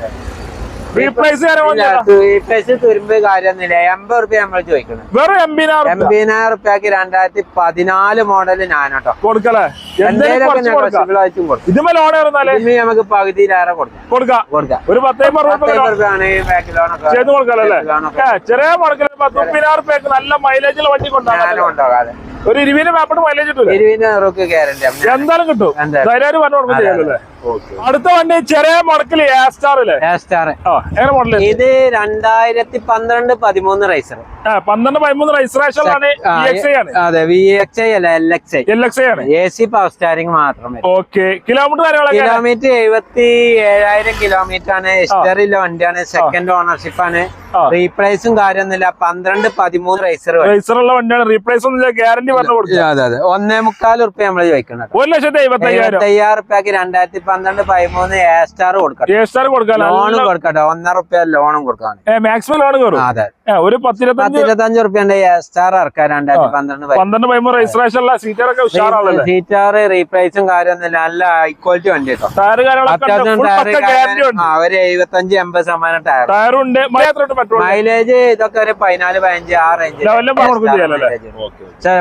റീപ്ലേസ് തുരുമ്പ് കാര്യമൊന്നുമില്ല. എൺപത് റുപ്യ നമ്മൾ ചോദിക്കണം വെറും എൺപതിനായിരം റുപ്യക്ക് രണ്ടായിരത്തി പതിനാല് മോഡൽ ഞാനോട്ടോ നമുക്ക് പകുതിയിലേറെ കൊടുക്കാം. കൊടുക്കാം. കൊടുക്കാം. ഒരു ചെറിയ മുടക്കിൽ നല്ല മൈലേജുള്ള വണ്ടി ഒരു ഇരുപതിന് മാപ്പിട്ട് മൈലേജ് കിട്ടും ഗ്യാരണ്ടി എന്തായാലും കിട്ടും. പറഞ്ഞു കൊടുക്കും അടുത്ത വണ്ടി ചെറിയ മുടക്കിൽ മോഡൽ ഇത് രണ്ടായിരത്തി പന്ത്രണ്ട് പതിമൂന്ന് റൈസർ ആ പന്ത്രണ്ട് പതിമൂന്ന് റൈസറേഷൻ ഇ എക്സ് ആണ്. അതെ വി എക്സ് ഐ അല്ല L X I L X I ആണ്. എ സി പവർ സ്റ്റാരിങ് മാത്രമേ ഓക്കെ കിലോമീറ്റർ കാര്യങ്ങളൊക്കെ കിലോമീറ്റർ എഴുപത്തി ഏഴായിരം കിലോമീറ്റർ ആണ്. ഹിസ്റ്ററിയിലെ വണ്ടിയാണ്. സെക്കൻഡ് ഓണർഷിപ്പ് ആണ്. റീപ്ലേസും കാര്യമൊന്നുമില്ല. പന്ത്രണ്ട് പതിമൂന്ന് റൈസർ റേസറുള്ള വണ്ടിയാണ്. റീപ്ലേസ് ഒന്നും ഗ്യാരണ്ടി പറഞ്ഞു കൊടുക്കുക. അതെ അതെ. ഒന്നേ മുക്കാൽ റുപ്യ നമ്മൾ ചോദിക്കണം ഒരു ലക്ഷത്തി എഴുപത്തി അയ്യായിരം റുപ്യക്ക് രണ്ടായിരത്തി പന്ത്രണ്ട് പതിമൂന്ന് എ സ്റ്റാർ കൊടുക്കണം. എ സ്റ്റാർ കൊടുക്കാൻ ലോണും കൊടുക്കട്ടെ. ഒന്നര റുപ്യ ലോണും കൊടുക്കാം മാക്സിമം ലോൺ കയറും അതെ. ഒരു പത്തിരുപത്തഞ്ച് റുപ്യന്റെ എ സ്റ്റാർ ഇറക്കാം. രണ്ടായിരത്തി പന്ത്രണ്ട് പതിമൂന്ന് രജിസ്ട്രേഷൻ റീപ്ലേസും കാര്യമൊന്നുമില്ല നല്ല ഹൈ ക്വാളിറ്റി വണ്ടി കേട്ടോ. അത്യാവശ്യം ഫുൾ ടയർ ഉണ്ട്. ഒരു എഴുപത്തഞ്ച് എൺപത് ശതമാനം ടയർ ടയറുണ്ട് മാത്രമായിട്ട് മൈലേജ് ഇതൊക്കെ ഒരു പതിനാല് പതിനഞ്ച് ആ റേഞ്ച് കൊടുക്കും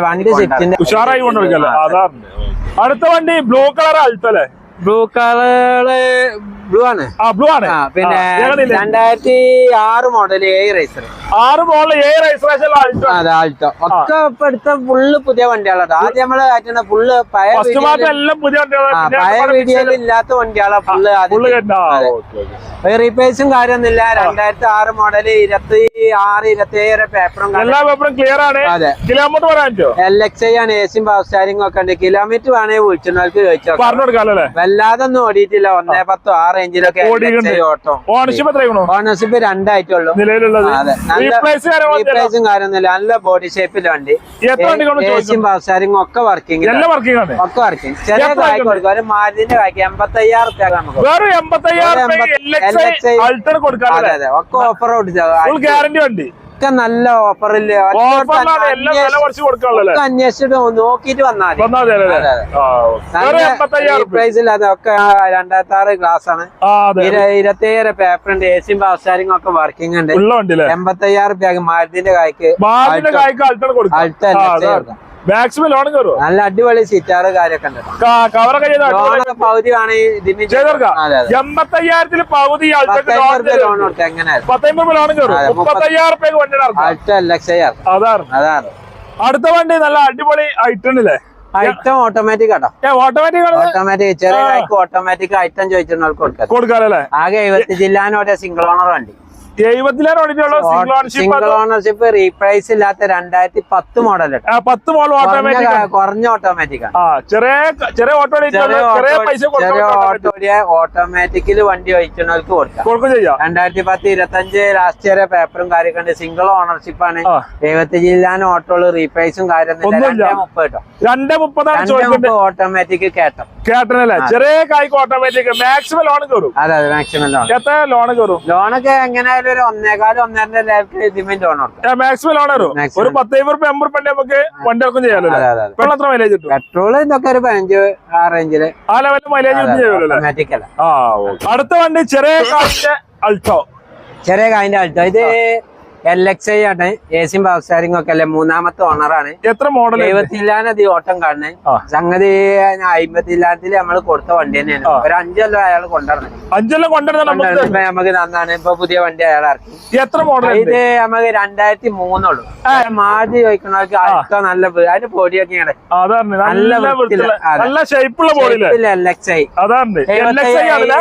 വണ്ടി സിറ്റിന്റെ ഉഷാറായി കൊണ്ടുപോയി അതാണ്. അടുത്ത വണ്ടി ബ്ലൂ കളർ അൾട്ടല്ലേ ബ്ലൂ കളറ് ബ്ലൂ ആണ്. ആ ബ്ലൂ ആണ്. പിന്നെ? രണ്ടായിരത്തി ആറ് മോഡൽ എയർ റൈസർ ആറ് മോഡൽ എയർ റൈസർ അതെ ആൾട്ടോ ഒക്കെ ഇപ്പൊ എടുത്ത ഫുള്ള് പുതിയ വണ്ടികളാണ് ആദ്യം നമ്മൾ കാറ്റുന്ന ഫുള്ള് പഴയ പഴയ വീഡിയോയിൽ ഇല്ലാത്ത വണ്ടികളാണ് ഫുള്ള് അതെ. റീപ്ലേസും കാര്യമൊന്നുമില്ല. രണ്ടായിരത്തി ആറ് മോഡൽ ഇരുപത്തി ആറ് ഇരുപത്തി ഏഴ് പേപ്പറും എല്ലാ പേപ്പറും ക്ലിയർ ആണ്. അതെ. കിലോമീറ്റർ പറയാൻ എൽ എക്സ് ഐ ആണ് എസിയും പവർ സ്റ്റാരിംഗ് ഒക്കെ ഉണ്ട്. കിലോമീറ്റർ വേണേ വിളിച്ചു ചോദിച്ചോ പറഞ്ഞു വല്ലാതെ ഒന്നും ഓടിയിട്ടില്ല. ഒന്നേ പത്തോ ആ റേഞ്ചിലൊക്കെ. ഓട്ടോ. ഓണർഷിപ്പ് രണ്ടായിട്ടുള്ളൂ. റീപ്ലേസ് കാര്യമൊന്നുമില്ല. നല്ല ബോഡി ഷേപ്പിൽ വണ്ടി. ഏസിയും എസിയും ഒക്കെ വർക്കിംഗ് ഒക്കെ വർക്കിംഗ് ചെറിയ ഉണ്ട്? കൊടുക്കും. ഒരു മാരുതിന്റെ കായ്ക്ക് എൺപത്തി അയ്യായിരം റുപ്യ നമുക്ക് അതെ അതെ. ഒക്കെ ഓഫർ ഫുൾ ഗ്യാരണ്ടി വണ്ടി. ഒക്കെ നല്ല ഓഫറിൽ അന്വേഷിച്ചിട്ട് നോക്കിയിട്ട് വന്നാൽ. പ്രൈസിൽ അതൊക്കെ രണ്ടായിരത്തി ആറ് ഗ്ലാസ് ആണ്. ഇരുപത്തി പേപ്പർ ഉണ്ട് എ സിയും പവർ സ്റ്റാരിംഗ് ഒക്കെ വർക്കിംഗ് ഉണ്ട്. എൺപത്തി അയ്യായിരം മാരുതിന്റെ കായ്ക്ക് ബാദിന്റെ മാക്സിമം ലോൺ കയറും നല്ല അടിപൊളി സീറ്റാറ് കാര്യമൊക്കെ ഉണ്ട്. കവറൊക്കെ ചെയ്ത് പകുതി എൺപത്തയ്യായിരത്തിൽ പകുതി ലോൺ ലോൺ കയറും. മുപ്പത്തയ്യായിരം അതാണ്. അതാണ്. അടുത്ത വണ്ടി നല്ല അടിപൊളി ഐറ്റണില്ലേ ഐറ്റം ഓട്ടോമാറ്റിക് കേട്ടോ ഓട്ടോമാറ്റിക് ഓട്ടോമാറ്റിക് ചെറിയ ഓട്ടോമാറ്റിക് ഐറ്റം ചോദിച്ചിട്ടുണ്ടെങ്കിൽ കൊടുക്കാം. കൊടുക്കാറല്ലേ ആകെ എഴുപത്തി ജില്ലാനോടെ സിംഗിൾ ഓണർ വണ്ടി. എഴുപത്തിലായിരം സിംഗിൾ ഓൺഷിപ്പ് സിംഗിൾ ഓണർഷിപ്പ് റീപ്രൈസ് ഇല്ലാത്ത രണ്ടായിരത്തി പത്ത് മോഡൽ പത്ത് മോഡൽ ഓട്ടോമാറ്റിക് കുറഞ്ഞ ഓട്ടോമാറ്റിക് ചെറിയ ചെറിയ ഓട്ടോ ചെറിയ പൈസ ചെറിയ ഓട്ടോയെ വണ്ടി വഹിക്കുന്നവർക്ക് കൊടുക്കാം. കൊടുക്കും ചെയ്യാം. രണ്ടായിരത്തി പത്ത് ഇരുപത്തി അഞ്ച് ലാസ്റ്റ് വരെ പേപ്പറും കാര്യമൊക്കെ ഉണ്ട്. സിംഗിൾ ഓണർഷിപ്പ് ആണ്. എഴുപത്തി ജില്ലാൻ ഓട്ടോൾ റീപ്രൈസും. കാര്യം മുപ്പത് രണ്ട് മുപ്പത് ഓട്ടോമാറ്റിക് കേട്ടോ. കേട്ടനല്ലേ ചെറിയ കായ്ക്ക് ഓട്ടോമാറ്റിക് മാക്സിമം ലോൺ കയറും അതെ അതെ മാക്സിമം ലോൺ എത്ര ലോൺ കയറും ലോണൊക്കെ എങ്ങനെ എന്തായാലും ഒരു ഒന്നേകാൽ ഒന്നര ലാക്ക് ഇതിന് ലോൺ കൊടുക്കാം. മാക്സിമം ലോൺ വരും Maximum. ഒരു പത്ത് എൺപത് റുപ്യ എൺപത് റുപ്യ നമുക്ക് വണ്ടി ഇറക്കും ചെയ്യാലോ അതെ അതെ അതെ. ഇപ്പോൾ എത്ര മൈലേജ് കിട്ടും? പെട്രോൾ ഇതൊക്കെ ഒരു പതിനഞ്ച് ആ റേഞ്ചിൽ ആ ലെവലിൽ മൈലേജ് കിട്ടും ചെയ്യാലോ അല്ലേ? ഓട്ടോമാറ്റിക് അല്ല. ആ okay. അടുത്ത വണ്ടി ചെറിയ കാറിന്റെ അൾട്ടോ ചെറിയ കാലിന്റെ അൾട്ടോ ഇത് എൽ എക്സ് ഐ ആണ്. എ സിയും പവർ സ്റ്റാരിംഗ് ഒക്കെ അല്ലേ? മൂന്നാമത്തെ ഓണറാണ് എത്ര മോഡൽ എഴുപത്തില്ലാനത് ഓട്ടം കാണുന്നത്. സംഗതി അമ്പത്തില്ലാത്തിൽ നമ്മൾ കൊടുത്ത വണ്ടി തന്നെയാണ്. ഒരു അഞ്ചല്ലോ അയാൾ കൊണ്ടുവരണം അഞ്ചല്ലോ കൊണ്ടുവരുന്ന നമുക്ക് നന്നാണ്. ഇപ്പൊ പുതിയ വണ്ടി അയാൾ ഇറക്കി. എത്ര മോഡൽ ഇത് നമുക്ക് രണ്ടായിരത്തി മൂന്നുള്ളൂ മാതി ചോദിക്കണവർക്ക് അടുത്ത നല്ല അതിന്റെ അതിന് പൊടിയൊക്കെ നല്ല ഷേപ്പുള്ള എൽ എക്സ് ഐ അതാണ്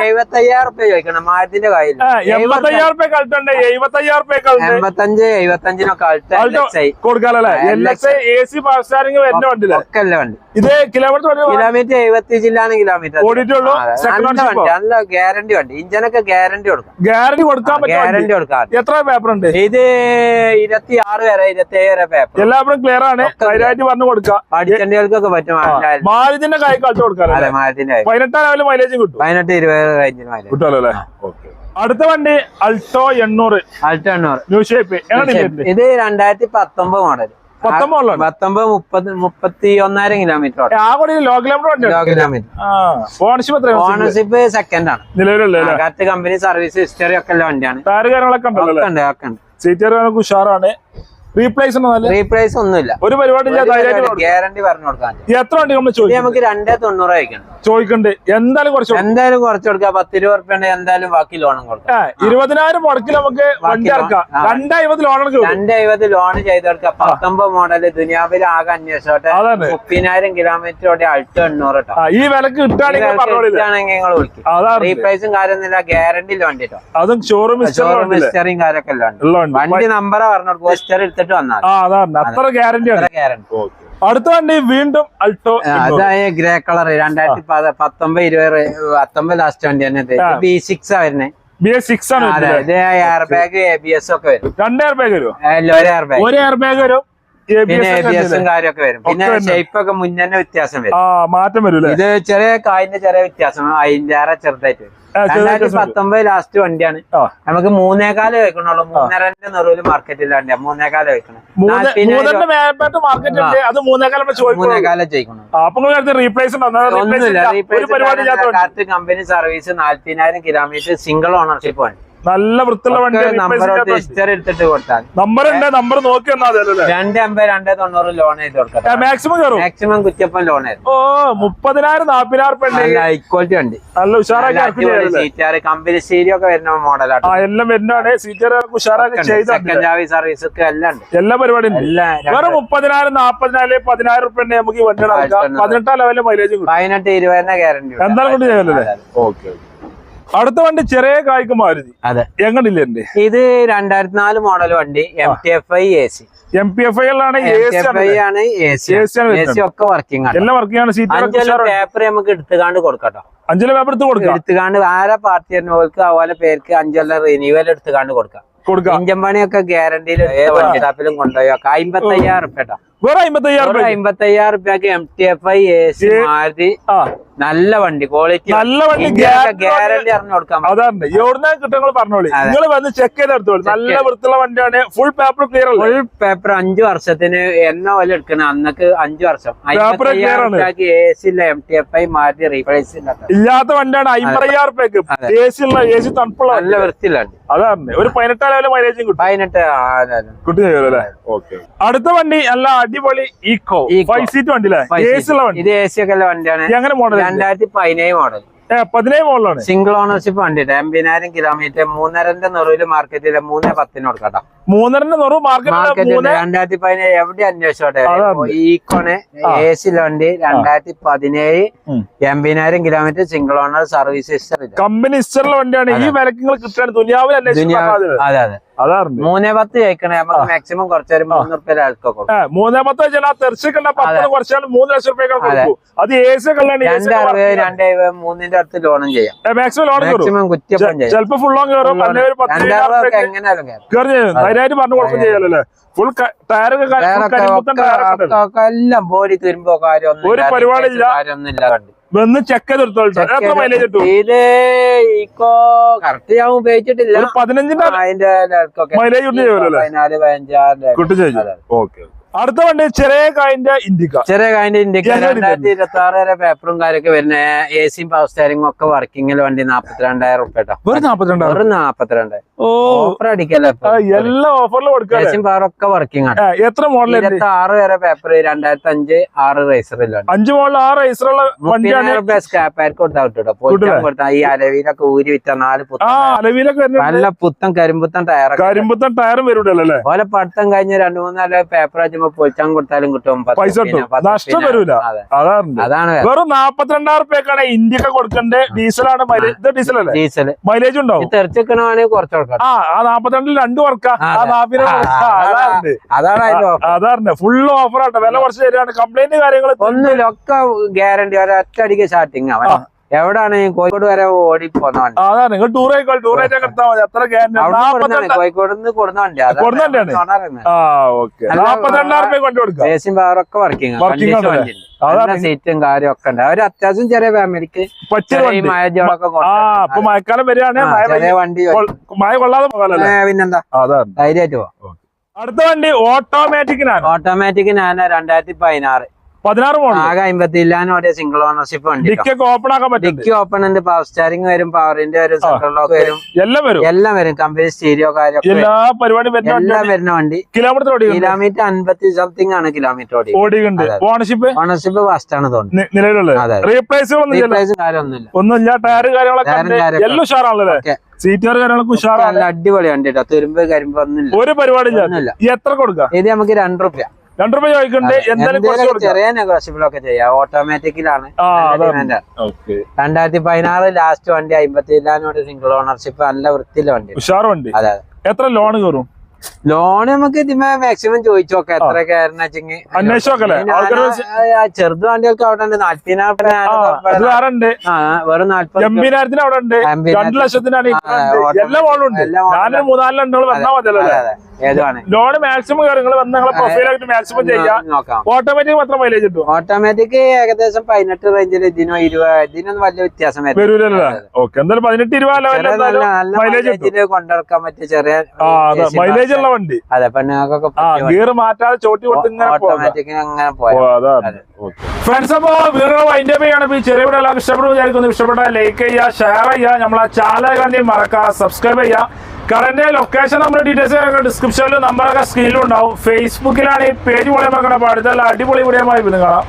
എഴുപത്തി അയ്യായിരം റുപ്യ ചോദിക്കണം. മാതിന്റെ കയ്യിൽ റുപ്യ എഴുപത്തയ്യായിരം റുപ്യ എൺപത്തഞ്ച് എഴുപത്തഞ്ചിനൊക്കെ എ സി പവർ വരുന്ന ഒക്കെ വണ്ടി. ഇത് കിലോമീറ്റർ കിലോമീറ്റർ എഴുപത്തി ജില്ലാണ് കിലോമീറ്റർ ഓടിയിട്ടുള്ളൂ? നല്ല വണ്ടി നല്ല ഗ്യാരണ്ടി വണ്ടി. ഇഞ്ചനൊക്കെ ഗ്യാരണ്ടി കൊടുക്കാം. ഗ്യാരണ്ടി കൊടുക്കാൻ ഗ്യാരണ്ടി കൊടുക്കാം. എത്ര പേപ്പർ ഉണ്ട്? ഇത് ഇരുപത്തി ആറ് വരെ ഇരുപത്തി ഏഴ് വരെ പേപ്പർ എല്ലാവരും ക്ലിയർ ആണ്. പറഞ്ഞു കൊടുക്കാം. അടിച്ചണ്ടികൾക്കൊക്കെ പറ്റും കളിച്ചു കൊടുക്കാം. പതിനെട്ടാം ലെവൽ മൈലേജും കിട്ടും. പതിനെട്ട് ഇരുപത് റേഞ്ചിന് മൈലേജ് കിട്ടുമല്ലോ അല്ലേ? അടുത്ത വണ്ടി അൾട്ടോ എണ്ണൂറ്. അൾട്ടോ എണ്ണൂറ്. New shape. ഇത് രണ്ടായിരത്തി പത്തൊമ്പത് മോഡൽ പത്തൊമ്പത് മുപ്പത് മുപ്പത്തി ഒന്നായിരം കിലോമീറ്റർ ലോ ഓണർഷിപ്പ് സെക്കൻഡ് ആണ്. നിലവിലുള്ള കമ്പനി സർവീസ് ഹിസ്റ്ററി ഒക്കെ ഉള്ള വണ്ടിയാണ്. കാര്യങ്ങളൊക്കെ ഉണ്ട് സീറ്റർ ഉഷാറാണ് റീപ്ലേസ് റീപ്ലേസ് ഒന്നുമില്ല. ഒരു പരിപാടി ഗ്യാരണ്ടി പറഞ്ഞു കൊടുക്കാൻ. എത്ര വണ്ടി നമ്മൾ ചോദിക്കും? നമുക്ക് രണ്ടേ തൊണ്ണൂറ് ചോദിക്കണ്ട്. എന്തായാലും കുറച്ച് കൊടുക്കാം. എന്തായാലും കുറച്ച് കൊടുക്കാം. പത്ത് ഇരുപത് ഉറുപ്പ്യ എന്തായാലും ബാക്കി ലോണും കൊടുക്കാം. ഇരുപതിനായിരം മുടക്കിൽ നമുക്ക് വണ്ടി ലോൺ- ഇറക്കാം. രണ്ടായിരത്തി ലോൺ എടുക്കും ലോൺ ചെയ്ത് കൊടുക്കാം. പത്തൊമ്പത് മോഡൽ ദുനിയാവിൽ ആകെ അന്വേഷിച്ചോട്ടെ. മുപ്പതിനായിരം കിലോമീറ്റർ ഓടി അൾട്ടോ എണ്ണൂറ് കേട്ടോ ഈ വിലക്ക് കിട്ടുകയാണെങ്കിൽ നിങ്ങൾ വിളിക്കും. റീപ്ലേസും കാര്യമൊന്നുമില്ല ഗ്യാരണ്ടി കേട്ടോ അതും ഷോറൂം ഷോറൂം ഹിസ്റ്ററിയും കാര്യമൊക്കെ വണ്ടി നമ്പറാ പറഞ്ഞു എടുത്തിട്ട് വന്നാൽ ആ അതാണ് അത്ര ഗ്യാരണ്ടി ഗ്യാരണ്ടി അടുത്ത വണ്ടി വീണ്ടും അൾട്ടോ അതായ ഗ്രേ കളർ രണ്ടായിരത്തി പത- പത്തൊമ്പത് ഇരുപത് പത്തൊമ്പത് ലാസ്റ്റ് വണ്ടി തന്നെ. ബി സിക്സ് ആ വരുന്നത് ബി എസ് സിക്സ് ആണ്. ഇത് air bag A B S ഒക്കെ വരും. രണ്ട് എയർ ബാഗ് വരും ഒരു എയർ ബാഗ് ഒരു എയർ ബാഗ് വരും ABS പിന്നെ എ ബി എസും കാര്യമൊക്കെ വരും. പിന്നെ ഷേപ്പ് ഒക്കെ മുന്നേ വ്യത്യാസം വരും. ആ മാറ്റം വരും അല്ലേ ഇത് ചെറിയ കായിന്റെ ചെറിയ വ്യത്യാസം. അതിന്റെ ഏറെ ചെറുതായിട്ട് വരും. ചെറുതായിട്ട് രണ്ടായിരത്തി. പത്തൊമ്പത് ലാസ്റ്റ് വണ്ടിയാണ്. നമുക്ക് മൂന്നേകാൽ വെക്കണുള്ളൂ മൂന്നരന്റെ നെറുവിൽ മാർക്കറ്റിൽ വണ്ടിയാ. മൂന്നേകാൽ വെക്കണം മൂന്നേകാൽ ഒന്നുമില്ല. കമ്പനി സർവീസ് നാല്പതിനായിരം കിലോമീറ്റർ സിംഗിൾ ഓണർഷിപ്പ് വണ്ടി. നല്ല വൃത്തിയുള്ള വണ്ടി നമ്പർ എടുത്തിട്ട് കൊടുത്താൽ. നമ്പർ ഉണ്ട് നമ്പർ നോക്കി രണ്ട് അമ്പത് രണ്ട് തൊണ്ണൂറ് ലോൺ ചെയ്ത് കൊടുക്കാം മാക്സിമം കയറും. മാക്സിമം കുറ്റപ്പം ലോൺ ഓ മുപ്പതിനായിരം നാപ്പതിനായിരം ഹൈക്വാളിറ്റി വണ്ടി നല്ല ഉഷാറാക്കി കമ്പനി സീരി ഒക്കെ വരുന്ന മോഡലാണ് എല്ലാം വരുന്നതാണ്. സീറ്റർ ഉഷാറാക്കി ചെയ്ത സെക്കൻഡ് ചാവി സർവീസ് ഒക്കെ എല്ലാം ഉണ്ട്. എല്ലാ പരിപാടിയും വേറെ മുപ്പതിനായിരം നാപ്പതിനായിരം പതിനായിരം റുപ്യ നമുക്ക് ഈ വണ്ടി പതിനെട്ടാം ലെവലിൽ മൈലേജ് പതിനെട്ട് ഇരുപതിനെ ഗ്യാരണ്ടി എന്തായാലും കൊണ്ട് ചെയ്യാലല്ലേ ഓക്കെ. അടുത്ത വണ്ടി ചെറിയ കായ്ക്ക് മാരുതി. അതെ. എങ്ങനില്ല എന്റെ ഇത് രണ്ടായിരത്തി നാല് മോഡൽ വണ്ടി M T F I A C M P F I ആണ് എ സി ആണ് ആണ് ആണ്. ഒക്കെ വർക്കിംഗ് ആണ്. എല്ലാം വർക്ക് ചെയ്യാണ് സീറ്റ് പേപ്പർ നമുക്ക് എടുത്തുകാണ്ട് കൊടുക്കട്ടോ. അഞ്ചല പേപ്പർ എടുത്ത് കൊടുക്കാം? എടുത്തുകാണ്ട് ആരെ പാർട്ടി വരുന്നവർക്ക് അതുപോലെ പേർക്ക് അഞ്ചല റിന്യൂവൽ എടുത്തുകാണ്ട് കൊടുക്കാം. കൊടുക്കാം. ഇഞ്ചൻ പണിയൊക്കെ ഗ്യാരണ്ടിയിൽ വണ്ടി ഷാപ്പിലും കൊണ്ടുപോയി അമ്പത്തയ്യായിരം റുപ്യ കേട്ടോ വേറെ അമ്പത്തയ്യായിരം റുപ്യക്ക് M T F I A C Maruti. നല്ല വണ്ടി ക്വാളിറ്റി നല്ല വണ്ടി ഗ്യാരണ്ടി അറിഞ്ഞു കൊടുക്കാം അതാണ് എവിടുന്ന കിട്ടും പറഞ്ഞോളി. നിങ്ങൾ വന്ന് ചെക്ക് ചെയ്ത് എടുത്തോളൂ. നല്ല വൃത്തിയുള്ള വണ്ടിയാണ്. Full paper clear full paper അഞ്ചു വർഷത്തിന് എന്ന പോലെ എടുക്കണേ. അന്നക്ക് അഞ്ചു വർഷം. എ സി ഇല്ല എം ടി എഫ് ഐ മാറ്റി റീപ്ലേസ് ഇല്ലാത്ത. വണ്ടിയാണ് അമ്പത്തയ്യായിരം റുപ്യക്ക്. എ സി ഉള്ള എ സി തണുപ്പുള്ള നല്ല വൃത്തിയിലാണ് അതാണ് ഒരു പതിനെട്ടാം മൈലേജും കിട്ടും. പതിനെട്ട്. കിട്ടും അടുത്ത വണ്ടി നല്ല അടിപൊളി ഈക്കോ. ഫൈവ് സീറ്റ് വണ്ടി? ഇത് എ സി ഒക്കെ വണ്ടിയാണ്. എങ്ങനെ മോഡൽ രണ്ടായിരത്തി പതിനേഴ് മോഡൽ പതിനേഴ് മോഡലാണ് സിംഗിൾ ഓണർഷിപ്പ് വണ്ടി എൺപതിനായിരം കിലോമീറ്റർ മൂന്നരന്റെ നെറുവിൽ മാർക്കറ്റിൽ മൂന്ന് പത്തിന് കൊടുക്കട്ടോ. മൂന്നരന്റെ നെറു മാർക്കറ്റ് രണ്ടായിരത്തി പതിനേഴ് എവിടെ അന്വേഷിച്ചോട്ടെ. ഈക്കോണ് എ സി വണ്ടി രണ്ടായിരത്തി പതിനേഴ്. എൺപതിനായിരം kilometre single owner service history company ഹിസ്റ്ററിലെ വണ്ടിയാണ്. ഈ വിലക്ക് നിങ്ങൾ കിട്ടാൻ ദുനിയാവിൽ അതെ അതെ. മൂന്നേ പത്ത് ജയിക്കണേ നമുക്ക് മാക്സിമം കുറച്ചൊരു മൂന്ന് റുപ്യ ആൾക്കൊക്കെ കൊടുക്കും. ഏ, മൂന്നേ പത്ത് വെച്ചാൽ ആ തെറിച്ചിക്കണ്ട പത്തിന് കുറച്ചാൽ മൂന്ന് ലക്ഷം റുപ്യ അത്. എ സി കല്ലാണ് രണ്ട് അറുപത് രണ്ട് എഴുപത് മൂന്നിന്റെ അടുത്ത് ലോണും ചെയ്യാം. മാക്സിമം ലോൺ മാക്സിമം കുറ്റപ്പം ചെയ്യാം. ചിലപ്പോ ഫുൾ ലോൺ കയറും. എങ്ങനെയാലും കയറും. പറഞ്ഞു കൊടുക്കും ചെയ്യാലല്ലേ ഫുൾ ടയറൊക്കെ എല്ലാം ബോഡി തുരുമ്പോ കാര്യമൊന്നും ഒരു ഇല്ല, പരിപാടി replace ഇല്ല. കാര്യമൊന്നും ഇല്ല വണ്ടി വന്ന് ചെക്ക് ചെയ്തെടുത്തോളൂ എത്ര മൈലേജ് കിട്ടും. ഇത് ഈക്കോ കറക്റ്റ് ഞാൻ ഉപയോഗിച്ചിട്ടില്ല. ഒരു പതിനഞ്ചിന്റെ മൈലേജ് കിട്ടും ചെയ്യും. ഓക്കെ അടുത്ത വണ്ടി ചെറിയ കായിന്റെ ഇന്ത്യക്ക ചെറിയ കായന്റെ ഇന്ത്യക്ക രണ്ടായിരത്തി ഇരുപത്തി ആറ് വരെ പേപ്പറും കാര്യമൊക്കെ വരുന്ന. എ സിയും പവർ സ്റ്റാരിങ്ങും ഒക്കെ വർക്കിങ്ങിൽ വണ്ടി നാപ്പത്തിരണ്ടായിരം റുപ്യ കേട്ടോ വെറും നാപ്പത്തിരണ്ട് ഓ. ഓഫർ അടിക്കല്ലേ എല്ലാ ഓഫറിലും സിയും ഒക്കെ വർക്കിംഗ് ആണ്. എത്ര മോഡൽ ആറ് വരെ പേപ്പർ രണ്ടായിരത്തി അഞ്ച് ആറ് റേസറിലാണ് അഞ്ച് മോഡൽ ആറ് റേസറുള്ള വണ്ടിയാണ് രൂപ സ്ക്രാപ്പ് ആയിരിക്കും കൊടുത്താൽ ഈ അലവിയിലൊക്കെ ഊരി വിറ്റ നാല് അലവിയിലൊക്കെ നല്ല പുത്തൻ കരിമ്പുത്തൻ ടയർ കരിമ്പത്തൻ ടയറും വരുമല്ലോ അല്ലേ? ഓലെ പഠിത്തം കഴിഞ്ഞ് രണ്ടു മൂന്നാൽ പേപ്പർ വെച്ചുമ്പോ പൊളിച്ചാൻ കൊടുത്താലും കിട്ടും. പൈസ. നഷ്ടം വരൂല. അതാണ്. വെറും നാപ്പത്തിരണ്ടായിരം റുപ്യക്കാണ് ഇന്ത്യയ്ക്ക് കൊടുക്കണ്ടേ ഡീസലാണ് ഡീസൽ അല്ലേ ഡീസൽ മൈലേജ് ഉണ്ടോ ഉണ്ടാവും തെറിച്ചിക്കണവാണെങ്കിൽ കുറച്ച് കൊടുക്കണം ആ ആ നാപ്പത്തിരണ്ടിൽ രണ്ട് വർക്കാ. ആ. നാപ്പിന് അതാണ്. ഫുള്ള് ഓഫർ ആട്ടോ. വില കുറച്ച് തരുവാണ്. കംപ്ലൈന്റ് കാര്യങ്ങൾ ഒന്നും ഒക്കെ ഗ്യാരണ്ടി ഒരൊറ്റടിക്ക് സ്റ്റാർട്ടിങ് അവൻ എവിടാണ് കോഴിക്കോട് വരെ ഓടി പോന്ന വണ്ടി? അതാണ് നിങ്ങൾ ടൂർ ടൂർ ആയിട്ട് എടുത്താൽ മതി. അത്ര ഗ്യാരണ്ടി അവിടെ നാപ്പത്തിരണ്ട് കോഴിക്കോട് നിന്ന് കൊടുന്ന വണ്ടി കൊടുന്ന വണ്ടിയാണ്? ആ ഓക്കെ. അല്ല, നാപ്പത്തിരണ്ടായിരം റുപ്യ കൊണ്ട് കൊടുക്കാം? റേസിംഗ് പവർ ഒക്കെ വർക്കിംഗ് സീറ്റും കാര്യം ഒക്കെ ഉണ്ട്. അവർ അത്യാവശ്യം ചെറിയ ഫാമിലിക്ക് മഴജോളൊക്കെ മഴക്കാലം വരികയാണ് മഴ ചെറിയ വണ്ടി മഴ കൊള്ളാതെ പിന്നെന്താ? ധൈര്യമായിട്ട് പോവാം. അടുത്ത വണ്ടി ഓട്ടോമാറ്റിക്കിനാണ് ഓട്ടോമാറ്റിക് ഞാൻ രണ്ടായിരത്തി പതിനാറ്. പതിനാറ് മോഡൽ ആകെ അമ്പത്തി ഇല്ലാനും ഓടിയ സിംഗിൾ ഓണർഷിപ്പ് ഡിക്കൊക്കെ ഓപ്പൺ ആക്കാൻ പറ്റും ഡിക്കി ഓപ്പൺ ഉണ്ട് പവർ സ്റ്റാരിങ് വരും പവറിന്റെ വരും സെൻട്രൽ ലോക്ക് വരും. എല്ലാം വരും. എല്ലാം വരും. കമ്പനി സ്റ്റീരിയോ കാര്യം എല്ലാ പരിപാടിയും വരുന്ന എല്ലാം വണ്ടി വരുന്ന വണ്ടി. കിലോമീറ്റർ ഓടി കിലോമീറ്റർ അൻപത്തി സംതിങ് ആണ് കിലോമീറ്റർ ഓടി ഓടിയുണ്ട് ഓണർഷിപ്പ് ഓണർഷിപ്പ് ഫസ്റ്റ് ആണ് തോന്നുന്നു. നിലവിലുള്ളത്. അതെ. റീപ്ലേസുകളൊന്നും ഇല്ല റീപ്ലേസും കാര്യമൊന്നുമില്ല. ഒന്നുമില്ല ടയർ കാര്യങ്ങളൊക്കെ എല്ലാം ഉഷാറാണല്ലേ ഓക്കെ. സീറ്റുകാർ കാര്യങ്ങളൊക്കെ ഉഷാറാണ്. അടിപൊളി വണ്ടി കേട്ടോ തുരുമ്പ് കരിമ്പ് ഒന്നുമില്ല. ഒരു പരിപാടി എത്ര കൊടുക്കാം? ഇത് നമുക്ക് രണ്ട് റുപ്യ. രണ്ടു രൂപ ചോദിക്കണ്ട് എന്തായാലും ചെറിയ ചെയ്യാം. ഓട്ടോമാറ്റിക്കിലാണ് രണ്ടായിരത്തി പതിനാറ് ലാസ്റ്റ് വണ്ടി അമ്പത്തി ഇല്ലാനോട് സിംഗിൾ ഓണർഷിപ്പ് നല്ല വൃത്തിയിലെ വണ്ടി. ഉഷാർ വണ്ടി. അതെ അതെ. എത്ര ലോൺ കയറും ലോൺ നമുക്ക് ഇതിമേ മാക്സിമം ചോദിച്ചു നോക്കാം. എത്രയൊക്കെ കയറുന്ന ചെറുത് വണ്ടികൾക്ക് അവിടെ ഉണ്ട്. നാല്പതിനായിരം വേറെ ഉണ്ട്. വെറും നാല്പത് അവിടെ ഉണ്ട്. രണ്ടു ലക്ഷത്തിനാണ്. എല്ലാ മോളും ഉണ്ട്. വന്നാൽ മതിയല്ലോ ലോൺ മാക്സിമം കാര്യങ്ങൾ വന്ന് നിങ്ങളെ പ്രൊഫൈലായിട്ട് മാക്സിമം ചെയ്യാം. ഓട്ടോമാറ്റിക് മാത്രം മൈലേജ് കിട്ടും ഓട്ടോമാറ്റിക് ഏകദേശം പതിനെട്ട് റേഞ്ചിൽ ഇതിനോ ഇരുപത് ഇതിനൊന്നും വലിയ വ്യത്യാസം വരും വരൂലല്ലേ ഓക്കെ എന്തായാലും പതിനെട്ട് ഇരുപത് കൊണ്ടിറക്കാൻ പറ്റിയ ചെറിയ മൈലേജ് ഉള്ള വണ്ടി. അതെ പെണ്ണുങ്ങൾക്കൊക്കെ ഗിയർ മാറ്റാതെ ചോട്ടി കൊടുത്ത് ഓട്ടോമാറ്റിക് അങ്ങനെ പോയാൽ ഫ്രണ്ട്സ് അപ്പോ വൈൻഡ് അതിന്റെ പേയാണ് ഈ ചെറിയ വീഡിയോ എല്ലാവർക്കും ഇഷ്ടപ്പെടും വിചാരിക്കുന്നു. ഇഷ്ടപ്പെട്ട ലൈക്ക് ചെയ്യുക ഷെയർ ചെയ്യുക. നമ്മളെ ചാനൽ കണ്ടി മറക്കുക സബ്സ്ക്രൈബ് ചെയ്യുക. കറന്റ് ലൊക്കേഷൻ നമ്മുടെ ഡീറ്റെയിൽസ് ഡിസ്ക്രിപ്ഷനിൽ നമ്പറൊക്കെ സ്ക്രീനിലുണ്ടാവും ഫേസ്ബുക്കിലാണ് ഈ പേജ് അപ്പോൾ അടുത്തുള്ള അടിപൊളി ആയി പിന്നെ കാണാം.